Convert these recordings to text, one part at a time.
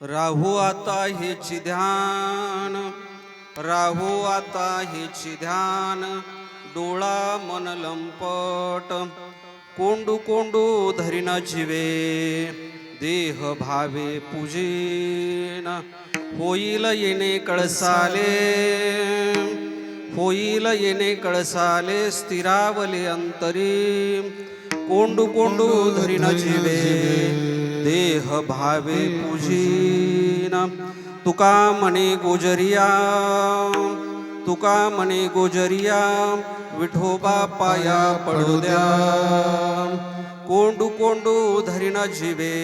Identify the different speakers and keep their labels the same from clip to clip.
Speaker 1: राहू आता हेची ध्यान राहू आता हेची ध्यान डोळा मन लंपट कोंडू कोंडू धरिन जिवे देह भावे पूजेन. होईल येणे कळसाले होईल येणे कळसाले स्थिरावले अंतरी कोंडू कोंडू धरिन जिवे. देह भावे पूजीन। तुका म्हणे गोजरिया तुका म्हणे गोजरिया विठोबा पाया पडू द्या कोंडू कोंडू धरिण जीवे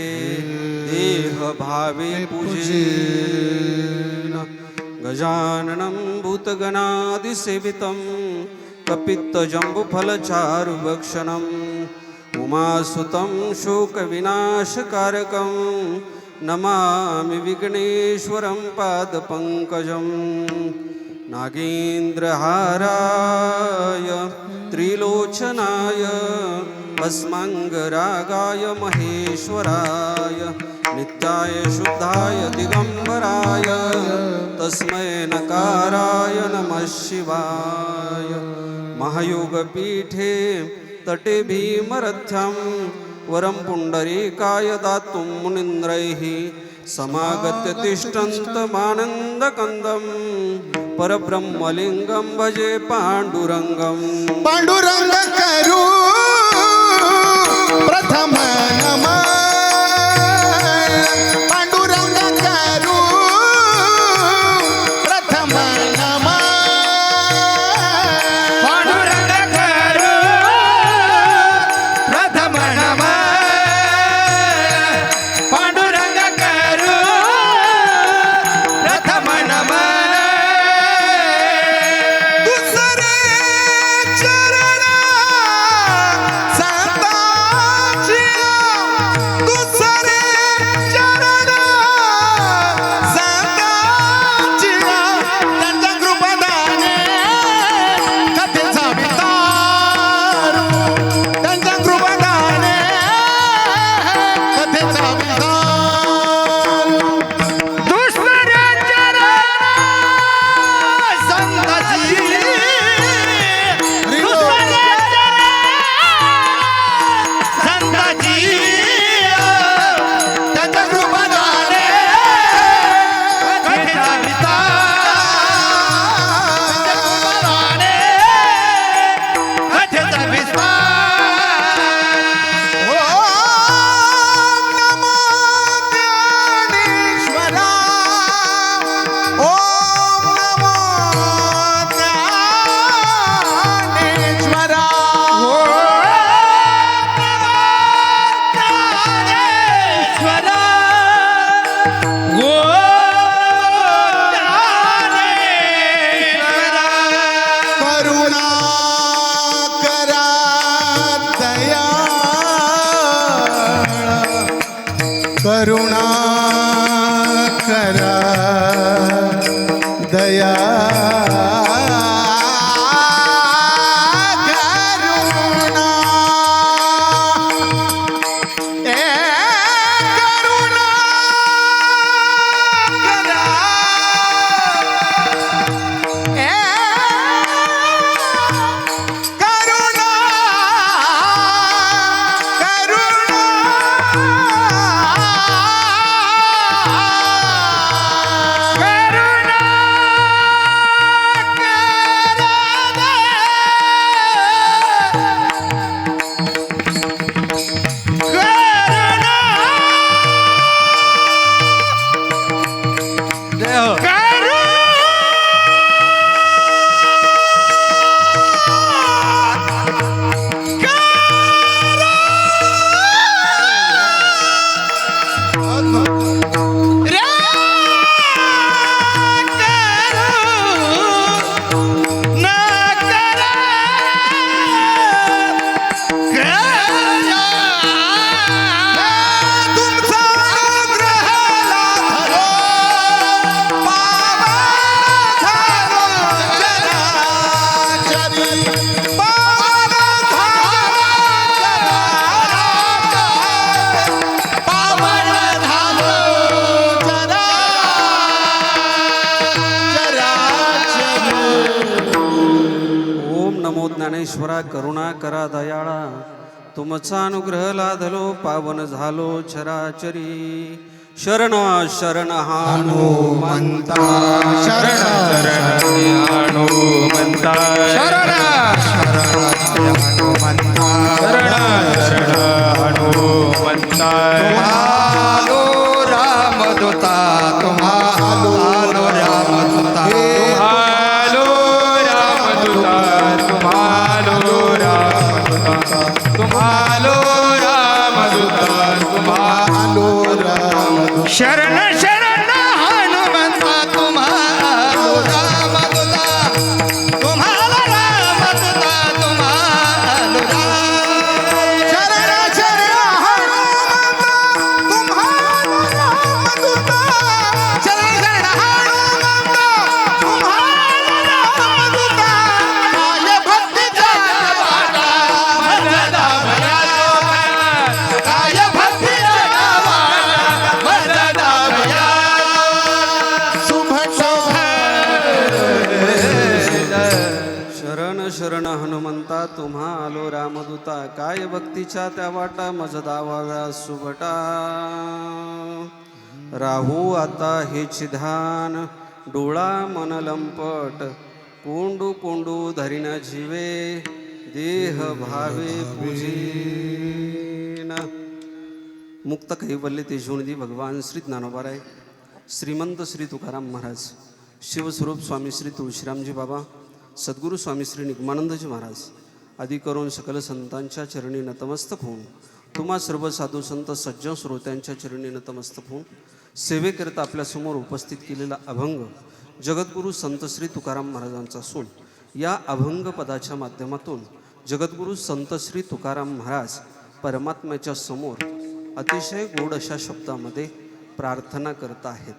Speaker 1: देह भावे पूजीन। गजाननं भूतगणादिसेवितं कपित्तजम्बुफलचारुभक्षणम् उमासुतं शोकविनाशकारकं नमामि विघ्नेश्वरं पादपङ्कजं नागेन्द्रहाराय त्रिलोचनाय भस्माङ्गरागाय महेश्वराय नित्याय शुद्धाय दिगम्बराय तस्मै नकाराय नमः शिवाय महायोगपीठे तटे भीमरथ्यं वरं पुण्डरीकाय दातुं मुनीन्द्रैः समागत्य तिष्ठन्तमानन्दकन्दं परब्रह्मलिङ्गं भजे पाण्डुरङ्गम्
Speaker 2: पांडुरंग करू प्रथम नमः करुणा करा
Speaker 1: दयाळा. तुमचा अनुग्रह लाधलो पावन झालो चराचरी. शरण शरण
Speaker 2: हनुमंता शरण
Speaker 3: हनुमंता
Speaker 2: शरण शरण हनुमंता
Speaker 3: शरण हनुमंता Shout
Speaker 2: आलो मधुता काय
Speaker 1: भक्तीच्या त्या वाटा मज सुबटा राहू आता हे चिधान डोळा मन लंपट कोंडू कोंडू धरिन जीवे देह भावे पूजीन. मुक्त कैवल्य तेजोनिधी भगवान श्री ज्ञानोबाराय श्रीमंत श्री तुकाराम महाराज शिवस्वरूप स्वामी श्री तुळशीरामजी बाबा सद्गुरू स्वामी श्री निगमानंदजी महाराज आदी करून सकल संतांच्या चरणी नतमस्तक होऊन तुम्हा सर्व साधू संत सज्जन श्रोत्यांच्या चरणी नतमस्तक होऊन सेवेकरिता आपल्यासमोर उपस्थित केलेला अभंग जगद्गुरू संत श्री तुकाराम महाराजांचा असून या अभंग पदाच्या माध्यमातून जगद्गुरू संत श्री तुकाराम महाराज परमात्म्याच्या समोर अतिशय गोड अशा शब्दामध्ये प्रार्थना करत आहेत.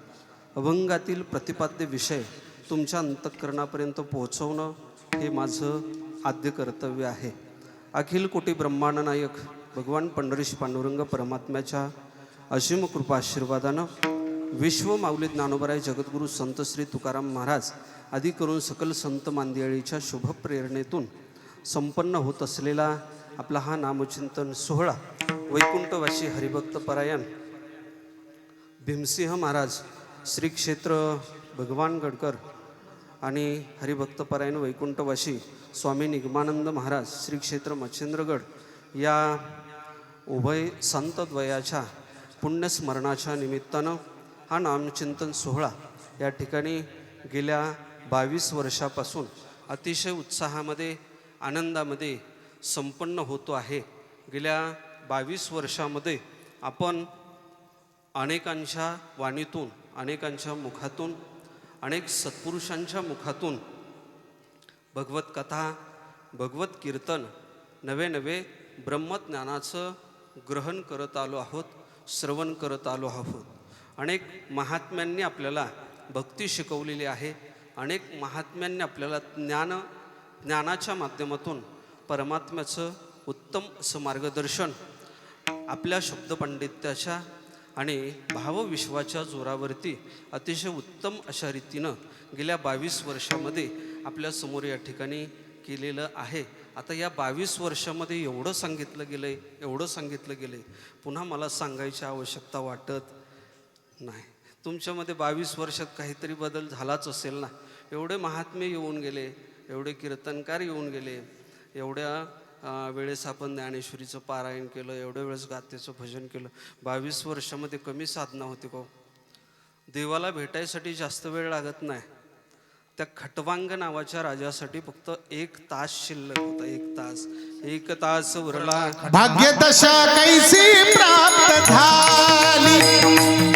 Speaker 1: अभंगातील प्रतिपाद्य विषय तुमच्या अंतःकरणापर्यंत पोहोचवणं हे माझं आद्य कर्तव्य आहे. अखिल कोटी ब्रह्मांड नायक भगवान पंढरीश पांडुरंग परमात्म्याच्या असीम कृपा आशीर्वादानं विश्व माऊली ज्ञानोबराय जगद्गुरू संत श्री तुकाराम महाराज आदी करून सकल संत मांदियाळीच्या शुभप्रेरणेतून संपन्न होत असलेला आपला हा नामचिंतन सोहळा वैकुंठवासी हरिभक्त परायण भीमसिंह महाराज श्री क्षेत्र भगवान गडकर आणि हरिभक्तपरायण वैकुंठवाशी स्वामी निगमानंद महाराज श्री क्षेत्र मच्छिंद्रगड या उभय संतद्वयाच्या पुण्यस्मरणाच्या निमित्तानं हा नामचिंतन सोहळा या ठिकाणी गेल्या बावीस वर्षापासून अतिशय उत्साहामध्ये आनंदामध्ये संपन्न होतो आहे. गेल्या बावीस वर्षामध्ये आपण अनेकांच्या वाणीतून अनेकांच्या मुखातून अनेक सत्पुरुषांच्या मुखातून भगवत कथा भगवत कीर्तन नवे नवे ब्रह्मज्ञानाचं ग्रहण करत आलो आहोत श्रवण करत आलो आहोत. अनेक महात्म्यांनी आपल्याला भक्ती शिकवलेली आहे. अनेक महात्म्यांनी आपल्याला ज्ञान ज्ञानाच्या माध्यमातून परमात्म्याचं उत्तम असं मार्गदर्शन आपल्या शब्दपांडित्याच्या आणि भावविश्वाच्या जोरावरती अतिशय उत्तम अशा रीतीनं गेल्या बावीस वर्षामध्ये आपल्यासमोर या ठिकाणी केलेलं आहे. आता या बावीस वर्षामध्ये एवढं सांगितलं गेलं आहे एवढं सांगितलं गेलं आहे पुन्हा मला सांगायची आवश्यकता वाटत नाही. तुमच्यामध्ये बावीस वर्षात काहीतरी बदल झालाच असेल ना? एवढे महात्मे येऊन गेले एवढे कीर्तनकार येऊन गेले एवढ्या वेळेस आपण ज्ञानेश्वरीचं पारायण केलं एवढ्या वेळेस गातेचं भजन केलं. बावीस वर्षामध्ये कमी साधना होती का हो? देवाला भेटायसाठी जास्त वेळ लागत नाही. त्या खटवांग नावाच्या राजासाठी फक्त एक तास शिल्लक होता एक तास. एक तास उरला.
Speaker 2: भाग्यदशा कैसी प्राप्त झाली?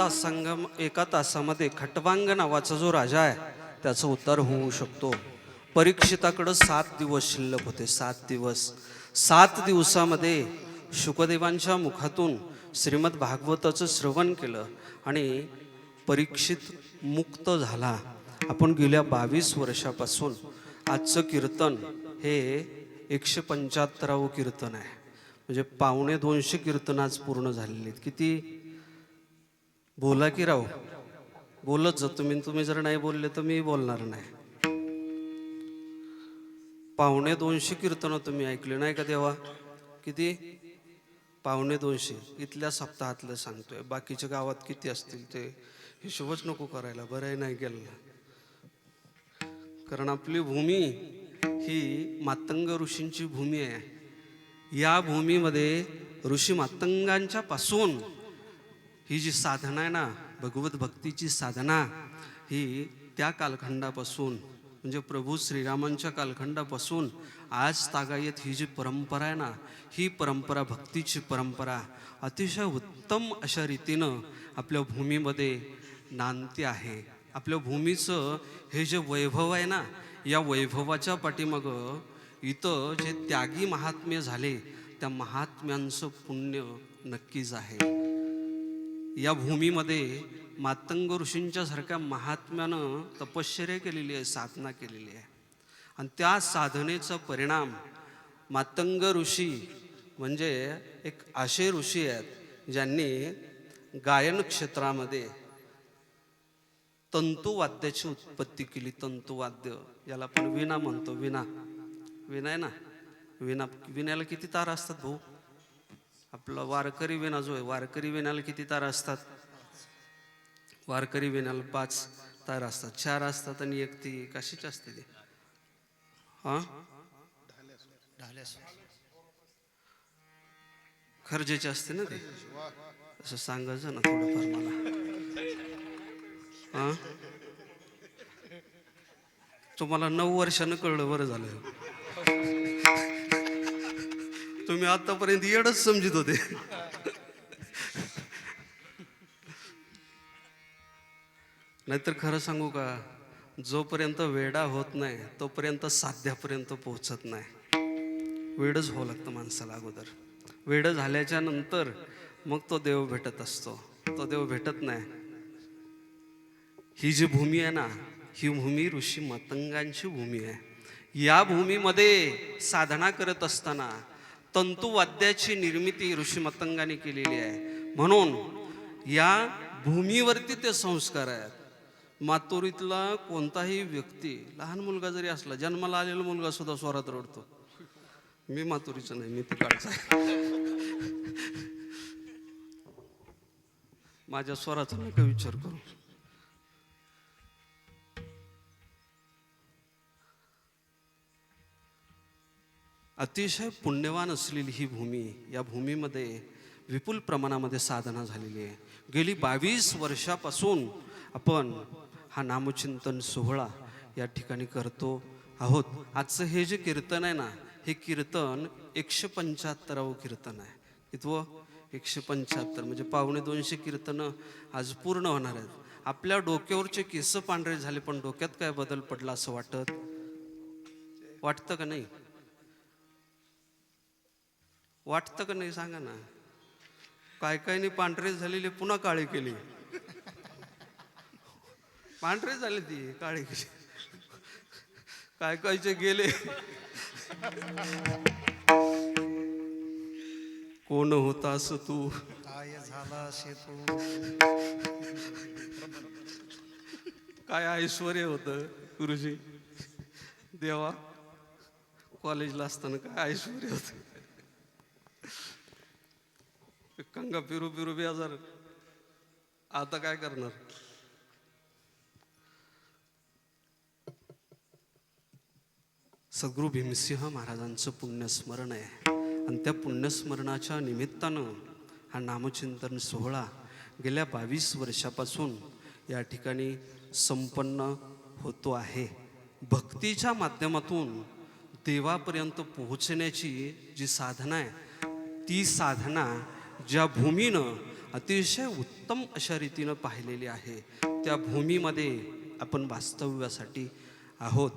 Speaker 2: एका
Speaker 1: तासांगम एका तासामध्ये खटवांग नावाचा जो राजा आहे त्याचं उतार होऊ शकतो. परीक्षिताकडं सात दिवस शिल्लक होते सात दिवस. सात दिवसामध्ये शुकदेवांच्या मुखातून श्रीमद भागवताचं श्रवण केलं आणि परीक्षित मुक्त झाला. आपण गेल्या बावीस वर्षापासून आजचं कीर्तन हे एकशे पंच्याहत्तरावं कीर्तन आहे. म्हणजे पावणे दोनशे कीर्तन आज पूर्ण झालेले आहेत. किती बोला की राव. बोलत जा. तुम्ही तुम्ही जर नाही बोलले तर मी बोलणार नाही. पावणे दोनशे कीर्तन तुम्ही ऐकले नाही का देवा? किती? पावणे दोनशे. इथल्या सप्ताहातलं सांगतोय. बाकीच्या गावात किती असतील ते हिशोबच नको करायला. बरं नाही गेलं कारण आपली भूमी ही मातंग ऋषींची भूमी आहे. या भूमीमध्ये ऋषी मातंगांच्या पासून ही जी साधना आहे ना भगवत भक्तीची साधना ही त्या कालखंडापासून म्हणजे प्रभू श्रीरामांच्या कालखंडापासून आज तागायत ही जी परंपरा आहे ना ही परंपरा भक्तीची परंपरा अतिशय उत्तम अशा रीतीनं आपल्या भूमीमध्ये नांदती आहे. आपल्या भूमीचं हे जे वैभव आहे ना या वैभवाच्या पाठीमागं इथं जे त्यागी महात्म्य झाले त्या महात्म्यांचं पुण्य नक्कीच आहे. या भूमीमध्ये मातंग ऋषींच्या सारख्या महात्म्यानं तपश्चर्या केलेली आहे साधना केलेली आहे. आणि त्या साधनेचा परिणाम मातंग ऋषी म्हणजे एक असे ऋषी आहेत ज्यांनी गायन क्षेत्रामध्ये तंतुवाद्याची उत्पत्ती केली. तंतुवाद्य याला आपण विणा म्हणतो. विणा. विना आहे ना? विणा. विण्याला किती तार असतात भाऊ? आपला वारकरी विणा जो आहे वारकरी विण्याला किती तार असतात? वारकरी विण्याला पाच तार असतात. चार असतात आणि एक ती कशीच असते ती. हां? खर्जेचे असते ना ते. असं सांगायचं ना थोडंफार मला. हा? तुम्हाला नऊ वर्षानं कळलं बरं झालं. तुम्ही आतापर्यंत येडच समजित होते. नाहीतर खरं सांगू का जोपर्यंत वेडा होत नाही तोपर्यंत साध्यापर्यंत पोहोचत नाही. वेडच हो लागतं माणसाला अगोदर. वेड झाल्याच्यानंतर मग तो देव भेटत असतो. तो देव भेटत नाही. ही जी भूमी आहे ना ही भूमी ऋषी मतंगांची भूमी आहे. या भूमीमध्ये साधना करत असताना तंतुवाद्याची निर्मिती ऋषीमतंगाने केलेली आहे. म्हणून या भूमीवरती ते संस्कार आहेत. मातोरीतला कोणताही व्यक्ती लहान मुलगा जरी असला जन्माला आलेला मुलगा सुद्धा स्वरात रडतो. मी मातुरीचं नाही मी तिकडचा माझ्या स्वराचा नका विचार करू. अतिशय पुण्यवान असलेली ही भूमी या भूमीमध्ये विपुल प्रमाणामध्ये साधना झालेली आहे. गेली बावीस वर्षापासून आपण हा नामचिंतन सोहळा या ठिकाणी करतो आहोत. आजचं हे जे कीर्तन आहे ना हे कीर्तन एकशे पंच्याहत्तरावं कीर्तन आहे. इथवं एकशे पंच्याहत्तर म्हणजे पावणे दोनशे कीर्तनं आज पूर्ण होणार आहेत. आपल्या डोक्यावरचे केस पांढरे झाले पण डोक्यात काय बदल पडला असं वाटत? वाटतं का नाही? वाटतं का नाही सांगा ना. काय कायने पांढरे झालेले पुन्हा काळे केले. पांढरे झाले ती काळे केले. काय कायचे गेले. कोण होतास तू?
Speaker 4: काय झाला तू?
Speaker 1: काय ऐश्वर होतं गुरुजी? देवा कॉलेजला असताना काय ऐश्वर होतं? कंगा फिरू फिरू बेजार. आता काय करणार? सद्गुरू भीमसिंह महाराजांचं पुण्यस्मरण आहे. आणि त्या पुण्यस्मरणाच्या निमित्तानं हा नामचिंतन सोहळा गेल्या बावीस वर्षापासून या ठिकाणी संपन्न होतो आहे. भक्तीच्या माध्यमातून देवापर्यंत पोहोचण्याची जी साधना आहे ती साधना ज्या भूमीनं अतिशय उत्तम अशा रीतीनं पाहिलेली आहे त्या भूमीमध्ये आपण वास्तव्यासाठी आहोत.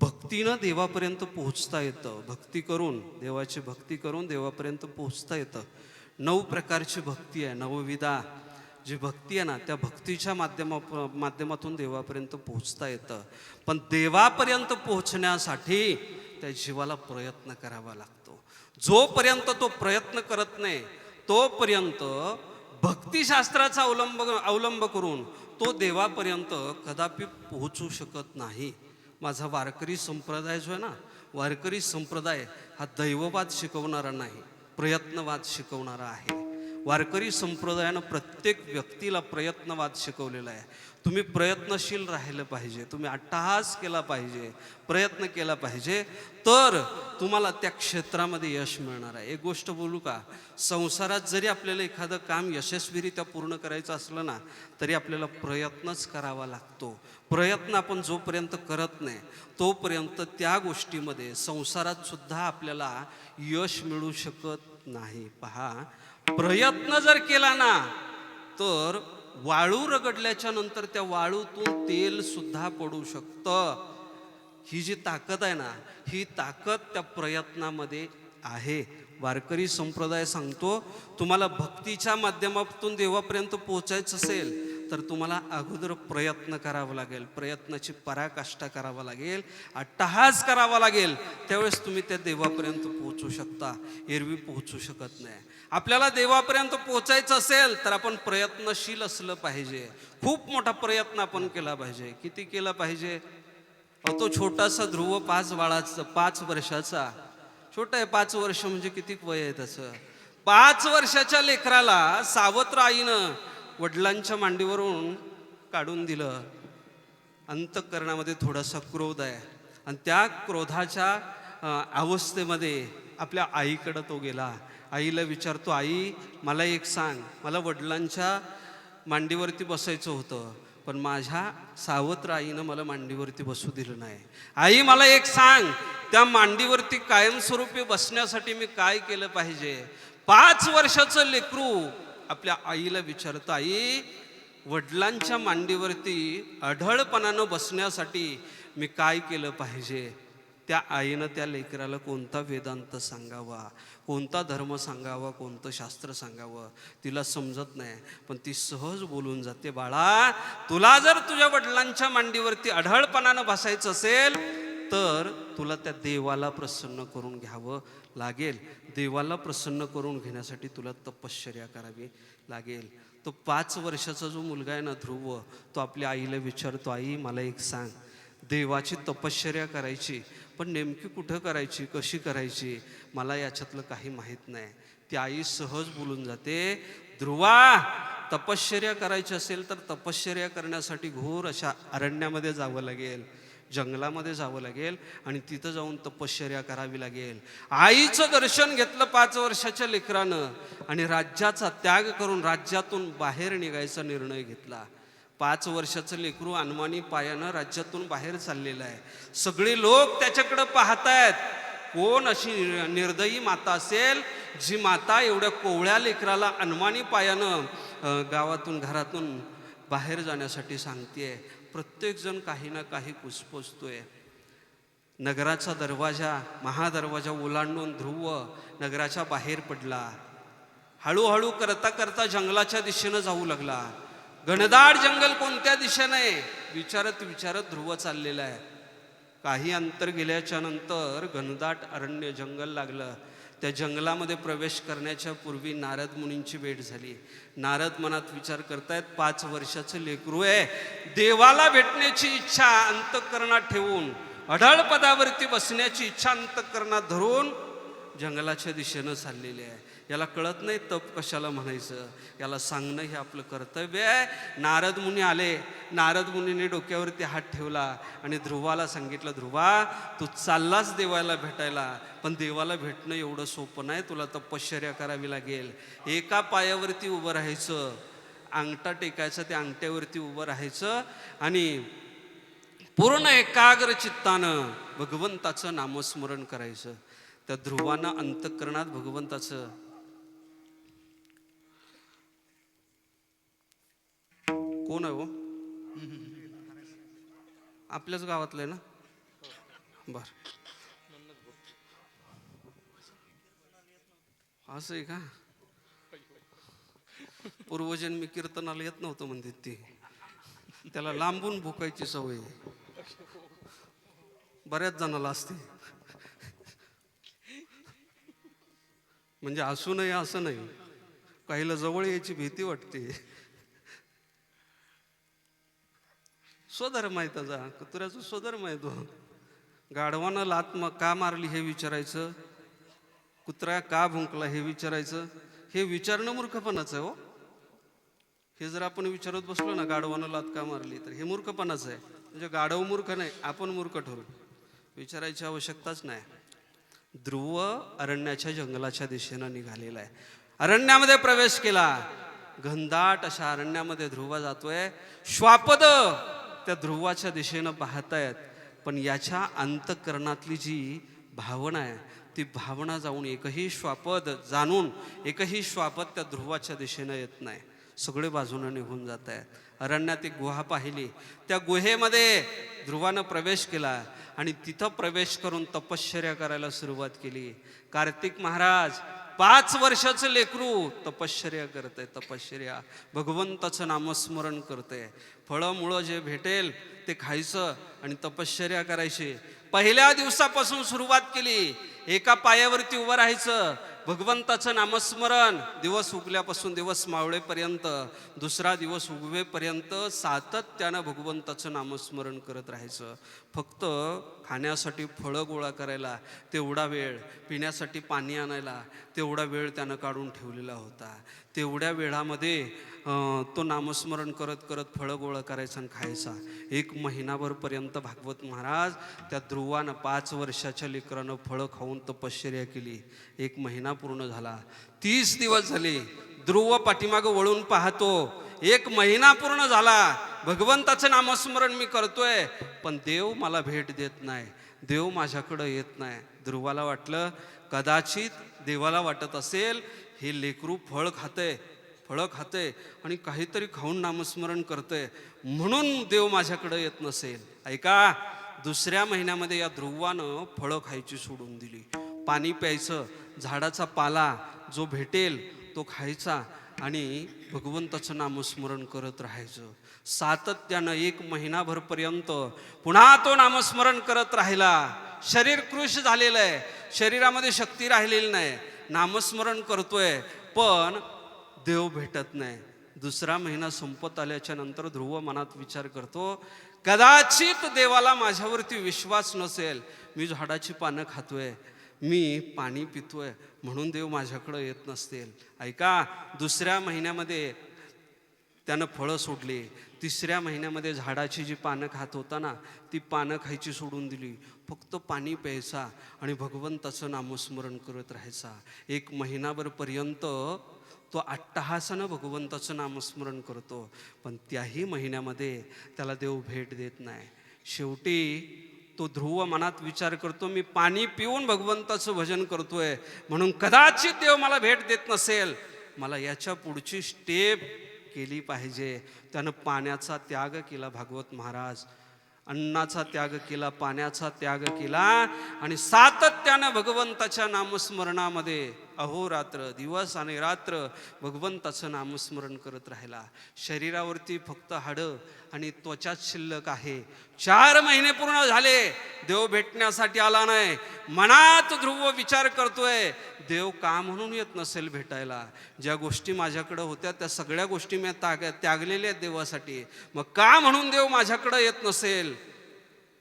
Speaker 1: भक्तीनं देवापर्यंत पोहोचता येतं. भक्ती करून देवाची भक्ती करून देवापर्यंत पोहोचता येतं. नऊ प्रकारची भक्ती आहे नवविधा. जी भक्ती आहे ना त्या भक्तीच्या माध्यमा माध्यमातून देवापर्यंत पोहोचता येतं. पण देवापर्यंत पोहोचण्यासाठी त्या जीवाला प्रयत्न करावा लागतो. जोपर्यंत तो प्रयत्न करत नाही तोपर्यंत भक्तिशास्त्राचा अवलंब अवलंब करून तो देवापर्यंत कदापि पोहोचू शकत नाही. माझा वारकरी संप्रदाय जो आहे ना? वारकरी संप्रदाय हा दैववाद शिकवणारा नाही प्रयत्नवाद शिकवणारा आहे. वारकरी संप्रदायानं प्रत्येक व्यक्तीला प्रयत्नवाद शिकवलेला आहे. तुम्ही प्रयत्नशील राहिलं पाहिजे तुम्ही अट्टहास केला पाहिजे प्रयत्न केला पाहिजे तर तुम्हाला त्या क्षेत्रामध्ये यश मिळणार आहे. एक गोष्ट बोलू का? संसारात जरी आपल्याला एखादं काम यशस्वीरित्या पूर्ण करायचं असलं ना तरी आपल्याला प्रयत्नच करावा लागतो. प्रयत्न आपण जोपर्यंत करत नाही तोपर्यंत त्या गोष्टीमध्ये संसारात सुद्धा आपल्याला यश मिळू शकत नाही. पहा प्रयत्न जर केला ना तर वाळू रगडल्याच्या नंतर त्या वाळूतून तेल सुद्धा पडू शकतं. ही जी ताकद आहे ना ही ताकद त्या प्रयत्नामध्ये आहे. वारकरी संप्रदाय सांगतो तुम्हाला भक्तीच्या माध्यमातून देवापर्यंत पोहोचायचं असेल तर तुम्हाला अगोदर प्रयत्न करावा लागेल. प्रयत्नाची पराकाष्ठा करावा लागेल. अट्टहास करावा लागेल. त्यावेळेस तुम्ही त्या देवापर्यंत पोहोचू शकता. एरवी पोहोचू शकत नाही. आपल्याला देवापर्यंत पोहोचायचं असेल तर आपण प्रयत्नशील असलं पाहिजे. खूप मोठा प्रयत्न आपण केला पाहिजे. किती केला पाहिजे? तो छोटासा ध्रुव पाच बाळाचा पाच वर्षाचा. छोटा आहे पाच वर्ष म्हणजे किती वय आहे त्याचं? पाच वर्षाच्या लेकराला सावत्र आईनं वडिलांच्या मांडीवरून काढून दिलं. अंतःकरणामध्ये थोडासा क्रोध आहे. आणि त्या क्रोधाच्या अवस्थेमध्ये आपल्या आईकडं तो गेला. आईला विचारतो आई मला एक सांग. मला वडिलांच्या मांडीवरती बसायचं होतं पण माझ्या सावत्र आईनं मला मांडीवरती बसू दिलं नाही. आई मला एक सांग. त्या मांडीवरती कायमस्वरूपी बसण्यासाठी मी काय केलं पाहिजे? पाच वर्षाचं लेकरू आपल्या आईला विचारतं आई वडिलांच्या मांडीवरती अढळपणानं बसण्यासाठी मी काय केलं पाहिजे? त्या आईनं त्या लेकराला कोणता वेदांत सांगावा? कोणता धर्म सांगावा? कोणतं शास्त्र सांगावं? तिला समजत नाही पण ती सहज बोलून जाते बाळा तुला जर तुझ्या वडिलांच्या मांडीवरती अढळपणानं बसायचं असेल तर तुला त्या देवाला प्रसन्न करून घ्यावं लागेल. देवाला प्रसन्न करून घेण्यासाठी तुला तपश्चर्या करावी लागेल. तो पाच वर्षाचा जो मुलगा आहे ना ध्रुव तो आपल्या आईला विचारतो आई मला एक सांग. देवाची तपश्चर्या करायची पण नेमकी कुठं करायची कशी करायची मला याच्यातलं काही माहीत नाही. ती आई सहज बोलून जाते ध्रुवा तपश्चर्या करायची असेल तर तपश्चर्या करण्यासाठी घोर अशा अरण्यामध्ये जावं लागेल. जंगलामध्ये जावं लागेल आणि तिथं जाऊन तपश्चर्या करावी लागेल. आईचं दर्शन घेतलं पाच वर्षाच्या लेकरानं आणि राज्याचा त्याग करून राज्यातून बाहेर निघायचा निर्णय घेतला. पाच वर्षाचं लेकरू अनमानी पायानं राज्यातून बाहेर चाललेलं आहे. सगळे लोक त्याच्याकडं पाहतायत. कोण अशी निर्दयी माता असेल? जी माता एवढ्या कोवळ्या लेकराला अनमानी पायानं गावातून घरातून बाहेर जाण्यासाठी सांगते प्रत्येकजण काही ना काही कुसपोचतोय नगराचा दरवाजा महादरवाजा ओलांडून ध्रुव नगराच्या बाहेर पडला. हळूहळू करता करता जंगलाच्या दिशेनं जाऊ लागला. घनदाट जंगल कोणत्या दिशेनं आहे? विचारत विचारत ध्रुव चाललेला आहे. काही अंतर गेल्याच्यानंतर घनदाट अरण्य जंगल लागलं. त्या जंगलामध्ये प्रवेश करण्याच्या पूर्वी नारद मुनींची भेट झाली. नारद मनात विचार करतायत पाच वर्षाचं लेकरू आहे. देवाला भेटण्याची इच्छा अंतःकरणात ठेवून अढळ पदावरती बसण्याची इच्छा अंतःकरणात धरून जंगलाच्या दिशेनं चाललेली आहे. याला कळत नाही तप कशाला म्हणायचं? याला सांगणं हे आपलं कर्तव्य आहे. नारद मुनी आले. नारद मुनीने डोक्यावरती हात ठेवला आणि ध्रुवाला सांगितलं ध्रुवा तू चाललाच देवाला भेटायला पण देवाला भेटणं एवढं सोपं नाही. तुला तपश्चर्या करावी लागेल. एका पायावरती उभं राहायचं. अंगठा टेकायचा त्या अंगठ्यावरती उभं राहायचं आणि पूर्ण एकाग्र चित्तानं भगवंताचं नामस्मरण करायचं. त्या ध्रुवानं अंतःकरणात भगवंताचं. कोण आहे हो? आपल्याच गावातलं आहे ना? बर. असं आहे का? पूर्वजन्मी कीर्तनाला येत नव्हतं म्हणते ते. त्याला लांबून भुकायची सवय बऱ्याच जणाला असते. म्हणजे असू नये असं नाही. काहीला जवळ यायची भीती वाटते. स्वधर्म आहे त्याचा. कुत्र्याचा स्वधर्म आहे तो. गाढवानं लात म- का मारली हे विचारायचं? कुत्रा का भुंकला हे विचारायचं? हे विचारणं मूर्खपणाचं आहे हो. हे जर आपण विचारत बसलो ना गाढवानं लात का मारली तर हे मूर्खपणाचं आहे. म्हणजे गाढव मूर्ख नाही आपण मूर्ख ठरू. विचारायची आवश्यकताच नाही. ध्रुव अरण्याच्या जंगलाच्या दिशेनं निघालेला आहे. अरण्यामध्ये प्रवेश केला. घनदाट अशा अरण्यामध्ये ध्रुव जातोय. श्वापद त्या ध्रुवाच्या दिशेनं पाहतायत पण याच्या अंतकरणातली जी भावना आहे ती भावना जाऊन एकही श्वापद जाणून एकही श्वापद त्या ध्रुवाच्या दिशेनं येत नाही. सगळे बाजूनं निघून जात आहेत. अरण्यात एक गुहा पाहिली. त्या गुहेमध्ये ध्रुवानं प्रवेश केला आणि तिथं प्रवेश करून तपश्चर्या करायला सुरुवात केली. कार्तिक महाराज पाच वर्षाचं लेकरू तपश्चर्या करते तपश्चर्या. भगवंताचं नामस्मरण करते फळं मुळं जे भेटेल ते खायचं आणि तपश्चर्या करायची. पहिल्या दिवसापासून सुरुवात केली. एका पायावरती उभं राहायचं. भगवंताचं नामस्मरण. दिवस उगल्यापासून दिवस मावळेपर्यंत दुसरा दिवस उगवेपर्यंत सातत्यानं भगवंताचं नामस्मरण करत राहायचं. फक्त खाण्यासाठी फळं गोळा करायला तेवढा वेळ पिण्यासाठी पाणी आणायला तेवढा वेळ त्यानं काढून ठेवलेला होता. तेवढ्या वेळामध्ये तो नामस्मरण करत करत फळं गोळा करायचा आणि खायचा. एक महिनाभरपर्यंत भागवत महाराज त्या ध्रुवानं पाच वर्षाच्या लेकरानं फळं खाऊन तपश्चर्या केली. एक महिना पूर्ण झाला. तीस दिवस झाले. ध्रुव पाठीमागं वळून पाहतो. एक महिना पूर्ण झाला. भगवंताचं नामस्मरण मी करतोय पण देव मला भेट देत नाही. देव माझ्याकडं येत नाही. ध्रुवाला वाटलं कदाचित देवाला वाटत असेल हे लेकरू फळ खाते फळं खाते आणि काहीतरी खाऊन नामस्मरण करते म्हणून देव माझ्याकडं येत नसेल. ऐका दुसऱ्या महिन्यामध्ये या ध्रुवानं फळं खायची सोडून दिली. पाणी प्यायचं झाडाचा पाला जो भेटेल तो खायचा आणि भगवंताचं नामस्मरण करत राहायचं. सातत्यानं एक महिनाभरपर्यंत पुन्हा तो नामस्मरण करत राहिला. शरीर कृश झालेलं आहे. शरीरामध्ये शक्ती राहिलेली नाही. नामस्मरण करतोय पण देव भेटत नाही. दुसरा महिना संपत आल्याच्यानंतर ध्रुव मनात विचार करतो कदाचित देवाला माझ्यावरती विश्वास नसेल. मी झाडाची पानं खातोय. मी पाणी पितोय म्हणून देव माझ्याकडं येत नसतील. ऐका दुसऱ्या महिन्यामध्ये त्यानं फळं सोडली. तिसऱ्या महिन्यामध्ये झाडाची जी पानं खात होता ना ती पानं खायची सोडून दिली. फक्त पाणी प्यायचा आणि भगवंताचं नामस्मरण करत राहायचा. एक महिनाभरपर्यंत तो अट्टहासानं भगवंताचं नामस्मरण करतो. पण त्याही महिन्यामध्ये त्याला देव भेट देत नाही. शेवटी तो ध्रुव मनात विचार करतो मी पाणी पिऊन भगवंताचं भजन करतोय म्हणून कदाचित देव मला भेट देत नसेल. मला याच्या पुढची स्टेप केली पाहिजे. त्यानं पाण्याचा त्याग केला भागवत महाराज. अन्नाचा त्याग केला पाण्याचा त्याग केला आणि सातत्यानं भगवंताच्या नामस्मरणामध्ये अहोरात्र दिवस आणि रात्र भगवंताचं नामस्मरण करत राहिला. शरीरावरती फक्त हाडं आणि त्वचाच शिल्लक आहे. चार महिने पूर्ण झाले. देव भेटण्यासाठी आला नाही. मनात ध्रुव विचार करतोय. देव का म्हणून येत नसेल भेटायला? ज्या गोष्टी माझ्याकडं होत्या त्या सगळ्या गोष्टी मी त्याग त्यागलेल्या आहेत देवासाठी. मग का म्हणून देव माझ्याकडं येत नसेल?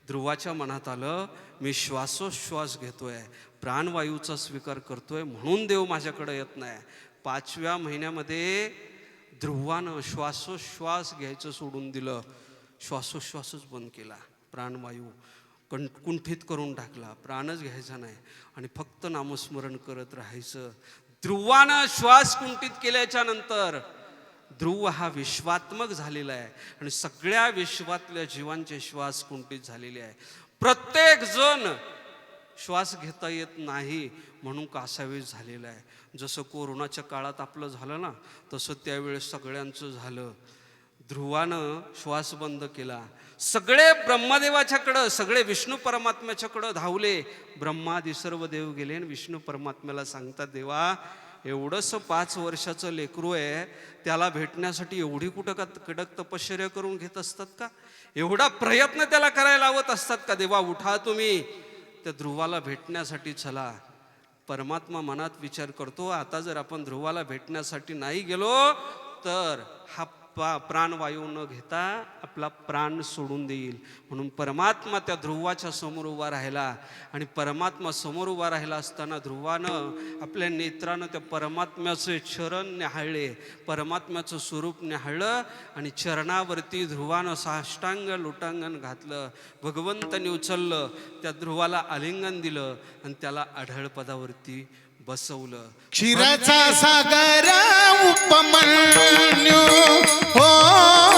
Speaker 1: ध्रुवाच्या मनात आलं मी श्वासोश्वास घेतोय प्राणवायूचा स्वीकार करतोय म्हणून देव माझ्याकडे येत नाही. पाचव्या महिन्यामध्ये ध्रुवानं श्वासोश्वास घ्यायचं सोडून दिलं. श्वासोश्वासच बंद केला. प्राणवायू कं कुंठित करून टाकला. प्राणच घ्यायचा नाही आणि फक्त नामस्मरण करत राहायचं. ध्रुवानं श्वास कुंठित केल्याच्यानंतर ध्रुव हा विश्वात्मक झालेला आहे आणि सगळ्या विश्वातल्या जीवांचे श्वास कुंठित झालेले आहे. प्रत्येक जण श्वास घेता येत नाही म्हणून कासावीस झालेला आहे. जसं कोरोनाच्या काळात आपलं झालं ना तसं त्यावेळेस सगळ्यांचं झालं. ध्रुवानं श्वास बंद केला. सगळे ब्रह्मदेवाच्याकडं सगळे विष्णू परमात्म्याच्याकडं धावले. ब्रह्मादी सर्व देव गेले आणि विष्णू परमात्म्याला सांगतात देवा एवढंसं पाच वर्षाचं लेकरू आहे त्याला भेटण्यासाठी एवढी कुठं का कडक तपश्चर्या करून घेत असतात का? एवढा प्रयत्न त्याला करायला लावत असतात का? देवा उठा तुम्ही. त्या ध्रुवाला भेटण्यासाठी चला. परमात्मा मनात विचार करतो आता जर आपण ध्रुवाला भेटण्यासाठी नाही गेलो तर हा पा प्राणवायू न घेता आपला प्राण सोडून देईल. म्हणून परमात्मा त्या ध्रुवाच्या समोर उभा राहिला आणि परमात्मा समोर उभा राहिला असताना ध्रुवानं आपल्या नेत्रानं त्या परमात्म्याचे चरण न्याहाळले. परमात्म्याचं स्वरूप न्याहाळलं आणि चरणावरती ध्रुवानं साष्टांग लोटांगण घातलं. भगवंताने उचललं त्या ध्रुवाला आलिंगन दिलं आणि त्याला आढळ पदावरती बसवलं.
Speaker 2: क्षीराचा सागर उपमन्यू हो.